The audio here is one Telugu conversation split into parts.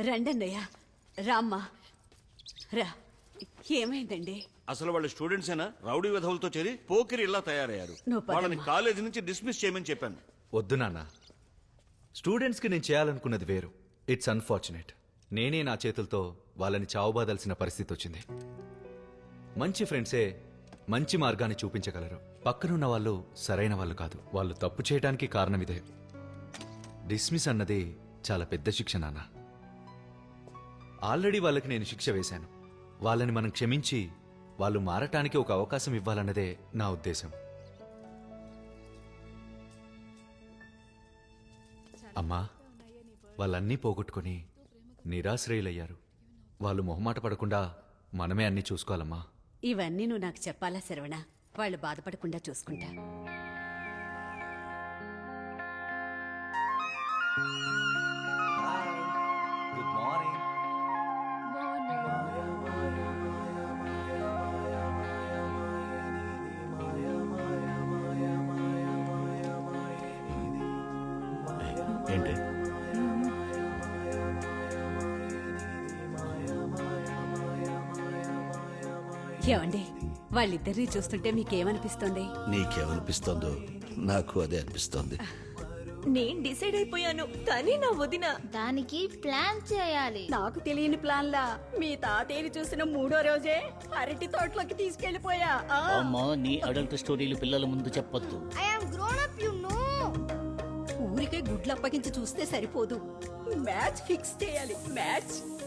రండన్నయ్య. రామ్మా. రా. ఏమైందండి? అసలు వాళ్ళు స్టూడెంట్స్ అయినా రౌడీ విధవులతో చేరి పోకిరి ఇలా తయారయ్యారు. నువ్వు పదమ్మా. వాళ్ళని కాలేజీ నుంచి డిస్మిస్ చేయమని చెప్పాను. వద్దు నాన్న. స్టూడెంట్స్కి నేను చేయాలనుకున్నది వేరు. ఇట్స్ అన్ఫార్చునేట్ నేనే నా చేతులతో వాళ్ళని చావుబాదాల్సిన పరిస్థితి వచ్చింది. మంచి ఫ్రెండ్సే మంచి మార్గాన్ని చూపించగలరు. పక్కనున్న వాళ్ళు సరైన వాళ్ళు కాదు. వాళ్ళు తప్పు చేయడానికి కారణం ఇదే డిస్మిస్ అన్నది చాలా పెద్ద శిక్ష నాన్న. ఆల్రెడీ వాళ్ళకి నేను శిక్ష వేశాను. వాళ్ళని మనం క్షమించి వాళ్ళు మారటానికి ఒక అవకాశం ఇవ్వాలన్నదే నా ఉద్దేశం. అమ్మా వాళ్ళన్నీ పోగొట్టుకొని నిరాశ్రయులయ్యారు. వాళ్ళు మొహమాట పడకుండా మనమే అన్నీ చూసుకోవాలమ్మా. ఇవన్నీ నువ్వు నాకు చెప్పాలా శరవణ? వాళ్ళు బాధపడకుండా చూసుకుంటా. ఏమండి? వాళ్ళిద్దరిని చూస్తుంటే మీకేమనిపిస్తుంది? నీకేమనిపిస్తోందో? నాకు అదే అనిపిస్తోంది. నేను డిసైడ్ అయిపోయాను. తనే నా వదిన. దానికి ప్లాన్ చేయాలి. నాకు తెలియని ప్లాన్లా. మీ తాతయ్యని చూసిన మూడో రోజే అరటి తోటలోకి తీసుకెళ్ళిపోయా అమ్మా నీ అడల్ట్ స్టోరీలు పిల్లల ముందు చెప్పొద్దు. I am grown up you know ఊరికే గుడ్లు అప్పగించి చూస్తే సరిపోదు. మ్యాచ్ ఫిక్స్ చేయాలి. Match.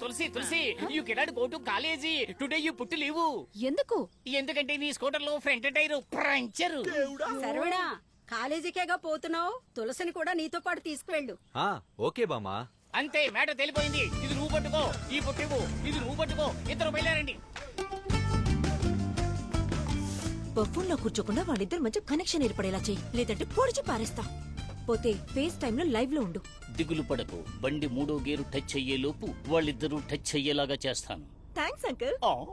Tulasi Tulasi you cannot go to college today you పుట్టి లీవు ఎందుకు? ఎందుకంటే నీ స్కూటర్లో ఫ్రంట్ టైర్ పంచరు సరవణా కాలేజీకేగా పోతున్నావు? తులసిని కూడా నీతో పాటు తీసుకువెళ్ళు. ఆ, ఓకే బామ్మా. అంతే మేట తెలిపోయింది. ఇది నువ్వు పట్టుకో ఈ పుట్టివు ఇది నువ్వు పట్టుకో. ఇద్దరు బయలుదేరండి. బఫూన్లో కూర్చోకుండా వాళ్ళిద్దరి మధ్య కనెక్షన్ ఏర్పడేలా చెయ్యి లేదంటే పొడిచి పారేస్తా. పోతే ఫేస్ టైమ్లో లైవ్లో ఉండు. దిగులు పడకు. బండి మూడో గేరు టచ్ అయ్యే లోపు వాళ్ళిద్దరూ టచ్ అయ్యేలాగా చేస్తాను. Thanks uncle. ఆ,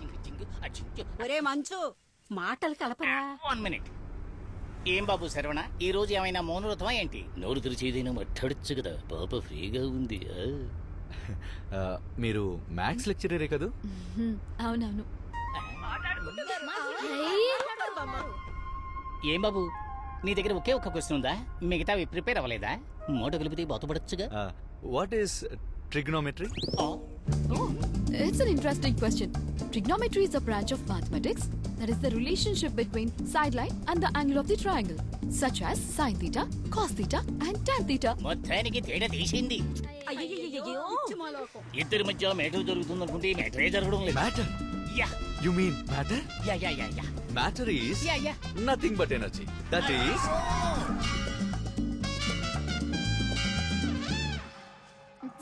జింగు, జింగు, అజింగు. ఒరే మంచు మాటలు కలపరా. వన్ మినిట్ ఏం బాబు శరవణ? ఈ రోజు ఏమైనా మౌనవ్రతమా ఏంటి? నోరు తెరిచి ఏదైనా మాట్లాడచ్చు కదా. పాప ఫ్రీగా ఉంది ఆ. మీరు మ్యాథ్స్ లెక్చరరే కదూ అవునవును ఏం బాబు నీ దగ్గర ఒకే ఒక్క క్వశ్చన్ ఉందా మిగతావి ప్రిపేర్ అవ్వలేదా మూట కలిపితే బాతుపడచ్చుగా what is trigonometry Oh, it's an interesting question. Trigonometry is a branch of mathematics that is the relationship between sideline and the angle of the triangle, such as sine theta, cos theta, and tan theta. మొత్తానికి తేడా తీసింది ఇద్దరి మధ్య మేటర్ జరుగుతుంది అనుకుంటే మేటరే జరగడం లేదు. Matter yeah. You mean matter yeah yeah yeah yeah. Matter is yeah yeah. Nothing but energy that is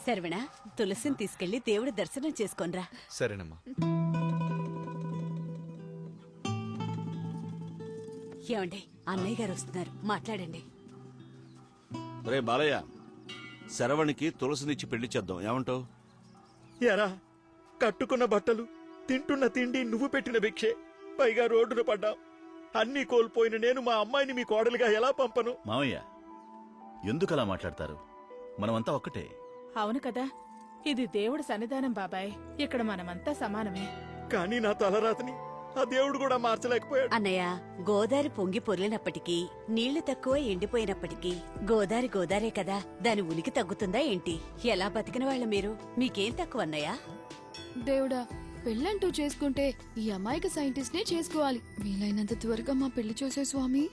Saravana తులసిని తీసుకెళ్ళి దేవుడి దర్శనం చేసుకోనరా. సరేనమ్మా. ఏమండి అన్నయ్య గారు వస్తున్నారు. మాట్లాడండి. రే బాలయ్య శరవణికి తులసినిచ్చి పెళ్ళి చేద్దాం. ఏమంటావు? ఎరా కట్టుకున్న బట్టలు తింటున్న తిండి నువ్వు పెట్టిన భిక్షే. పైగా రోడ్డున పడ్డాం. అన్నీ కోల్పోయిన నేను మా అమ్మాయిని మీ కోడలిగా ఎలా పంపను? మావయ్య ఎందుకలా మాట్లాడతారు? మనమంతా ఒక్కటే. అవును కదా ఇది దేవుడి సన్నిధానం బాబాయ్. ఇక్కడ మనమంతా సమానమే. కానీ నా తలరాతని ఆ దేవుడు కూడా మార్చలేకపోయాడు. అన్నయ్య గోదారి పొంగి పొర్లినప్పటికీ నీళ్ళు తక్కువ ఎండిపోయినప్పటికీ గోదారి గోదారే కదా దాని ఉనికి తగ్గుతుందా ఏంటి? ఎలా బతికిన వాళ్ళ మీరు? మీకేం తక్కువ అన్నయ్య? దేవుడా పెళ్ళంటూ చేసుకుంటే ఈ అమాయక సైంటిస్ట్ నే చేసుకోవాలి. వీలైనంత త్వరగా మా పెళ్ళి చేసే స్వామి.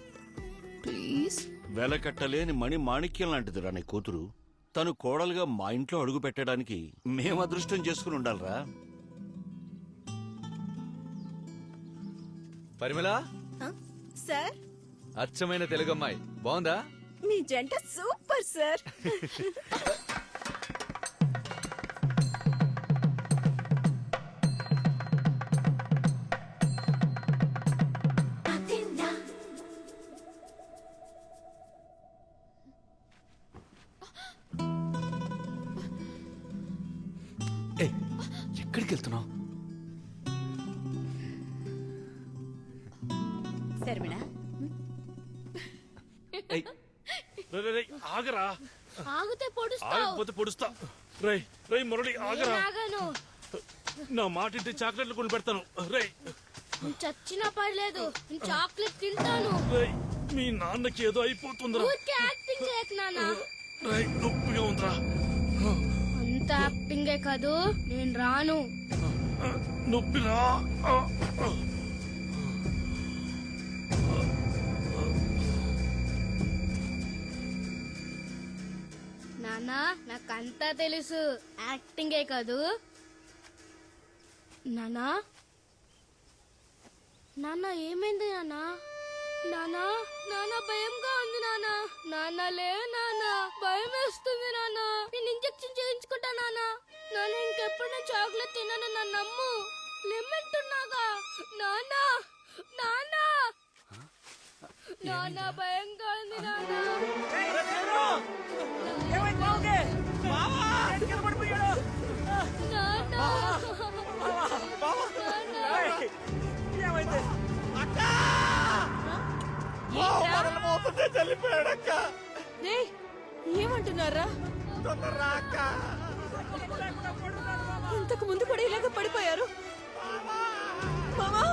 ప్లీజ్. వెలకట్టలేని మణి మాణిక్యం లాంటిదిరా నీ కూతురు. తను కోడలుగా మా ఇంట్లో అడుగు పెట్టడానికి మేము అదృష్టం చేసుకుని ఉండాలిరా. పరిమళ? సార్? అచ్చమైన తెలుగు అమ్మాయి బాగుందా? మీ జంట సూపర్ సార్. ఏ ఎక్కడికి వెళ్తున్నావు ఆగరా. ఆగితే ఆగరా. నా మాటింటి చాక్లెట్లు కొని పెడతాను. రై చచ్చినా పర్లేదు చాక్లెట్ తింటాను. మీ నాన్నకి ఏదో అయిపోతుందిరా. యాక్టింగ్ నొప్పిగా ఉందిరా. అంత యాక్టింగే కాదు నేను రాను. నొప్పిరా? నాన్న నాకంతా తెలుసు. యాక్టింగే కాదు. నానా నాన్న ఏమైంది నాన్న? నానా నాన్న భయంగా ఉంది నాన్న. నాన్న లే నాన్న. భయం వేస్తుంది నాన్న. నేను ఇంజెక్షన్ చేయించుకుంటా నాన్న. నాన్న ఇంకెప్పుడు చాక్లెట్ తినను నన్ను నమ్ము. లిమిట్ ఉన్నాగా నాన్న నాన్న. నాన్న భయంగా ఉంది నాన్న. రేయ్, ఏమంటున్నారా? ఇంతకు ముందు కూడా ఇలాగ పడిపోయారు. మామా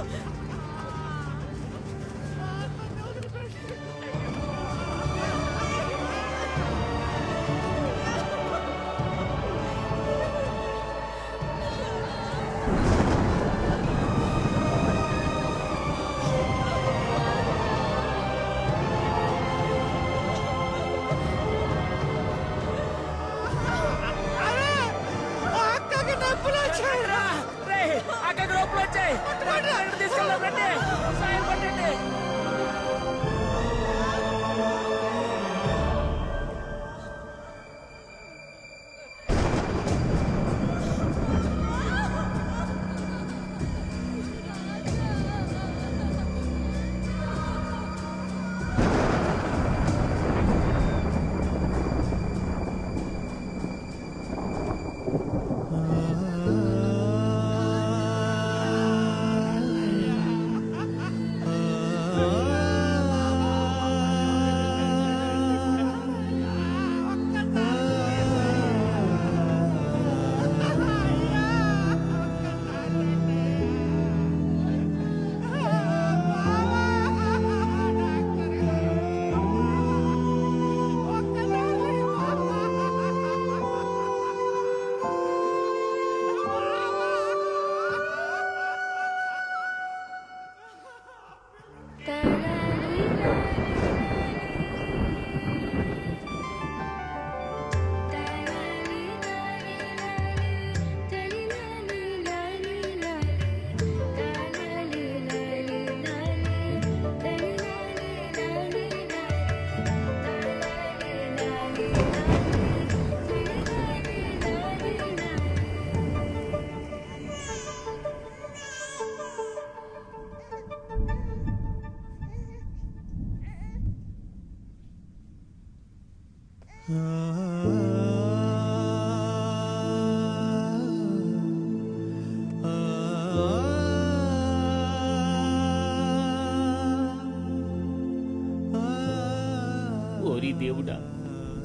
దేవుడా?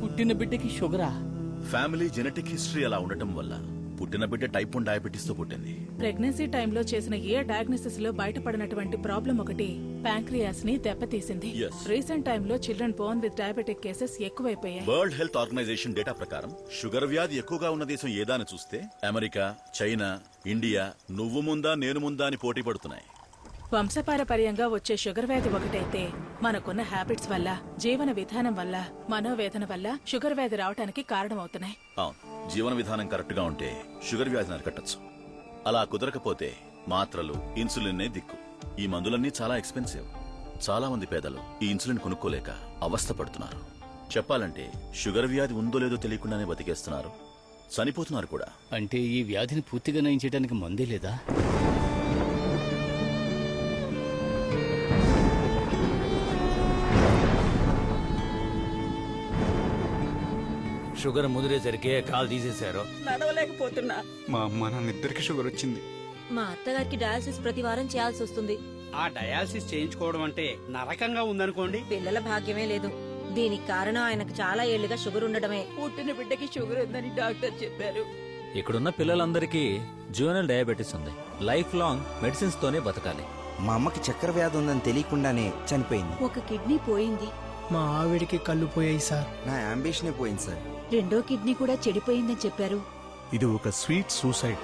పుట్టిన బిడ్డకి షుగరా? ఫ్యామిలీ జెనెటిక్ హిస్టరీ అలా ఉండటం వల్ల పుట్టిన బిడ్డ టైప్ వన్ డయాబెటీస్తో పుట్టింది. ప్రెగ్నెన్సీ టైంలో చేసిన ఏ డయాగ్నోసిస్లో బయటపడినటువంటి ప్రాబ్లం ఒకటి ప్యాంక్రియాస్ని దెబ్బతీసింది. Yes. రీసెంట్ టైంలో children born with diabetic cases ఎక్కువైపోయాయి. వరల్డ్ హెల్త్ ఆర్గనైజేషన్ డేటా ప్రకారం షుగర్ వ్యాధి ఎక్కువగా ఉన్న దేశం ఏదా అని చూస్తే అమెరికా చైనా ఇండియా నువ్వు ముందా నేను ముందా అని పోటీ పడుతున్నాయి. వంశపారపర్యంగా వచ్చే షుగర్ వ్యాధి ఒకటైతే మనకున్న హ్యాబిట్స్ వల్ల జీవన విధానం వల్ల మనోవేదన వల్ల షుగర్ వ్యాధి రావడానికి కారణమవుతున్నాయి. అవును. జీవన విధానం కరెక్ట్గా ఉంటే షుగర్ వ్యాధిని అరికట్టచ్చు అలా కుదరకపోతే మాత్రలు ఇన్సులిన్ దిక్కు. ఈ మందులన్నీ చాలా ఎక్స్పెన్సివ్. చాలా మంది పేదలు ఈ ఇన్సులిన్ కొనుక్కోలేక అవస్థ పడుతున్నారు. చెప్పాలంటే షుగర్ వ్యాధి ఉందో లేదో తెలియకుండానే బతికేస్తున్నారు. చనిపోతున్నారు కూడా. అంటే ఈ వ్యాధిని పూర్తిగా నయం చేయడానికి మందే లేదా? షుగర్ ముదిరేసరికి కాలు తీసేశారు. నడవలేకపోతున్నా. మా అమ్మ నాన్న ఇద్దరికి షుగర్ వచ్చింది. మా అత్తగారికి డయాలసిస్ ప్రతి వారం చేయాల్సి వస్తుంది. ఆ డయాలసిస్ చేయించుకోవడం అంటే నరకంగా ఉందనుకోండి. పిల్లల భాగ్యమే లేదు. దీనికి కారణం ఆయనకు చాలా ఏళ్ళుగా షుగర్ ఉండడమే పుట్టిన బిడ్డకి షుగర్ ఉందని డాక్టర్ చెప్పారు. ఇక్కడున్న పిల్లలందరికీ జూనల్ డయాబెటీస్ ఉంది. లైఫ్ లాంగ్ మెడిసిన్స్ తోనే బతకాలి. మా అమ్మకి చక్కెర వ్యాధి ఉందని తెలియకుండానే చనిపోయింది. ఒక కిడ్నీ పోయింది. మా ఆవిడికి కళ్ళు పోయాయి సార్. నా అంబిషనే పోయింది సార్. రెండో కిడ్నీ కూడా చెడిపోయిందని చెప్పారు. ఇది ఒక స్వీట్ సూసైడ్.